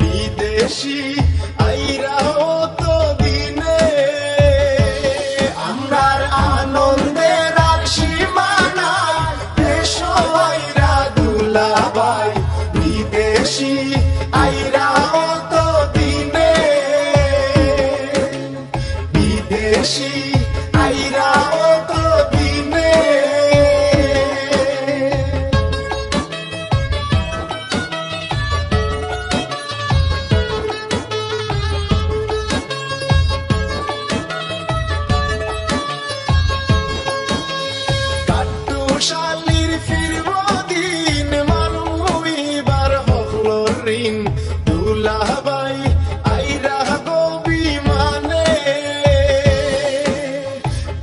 বিদেশি আইরাও তো দিনে। আমরার আনন্দের আর সীমানায় এসো আইরা দুলাভাই বিদেশি আইরাও তো দিনে। বিদেশি দিন দুলাভাই, আইরা গো বিমানে।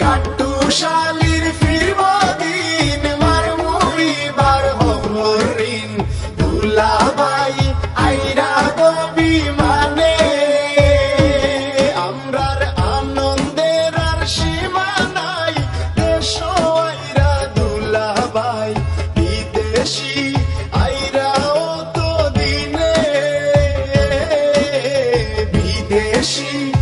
কাটু শালির ফিরব দিন মার মুড়ি বার হব ঋণ দুলাভাই peixe.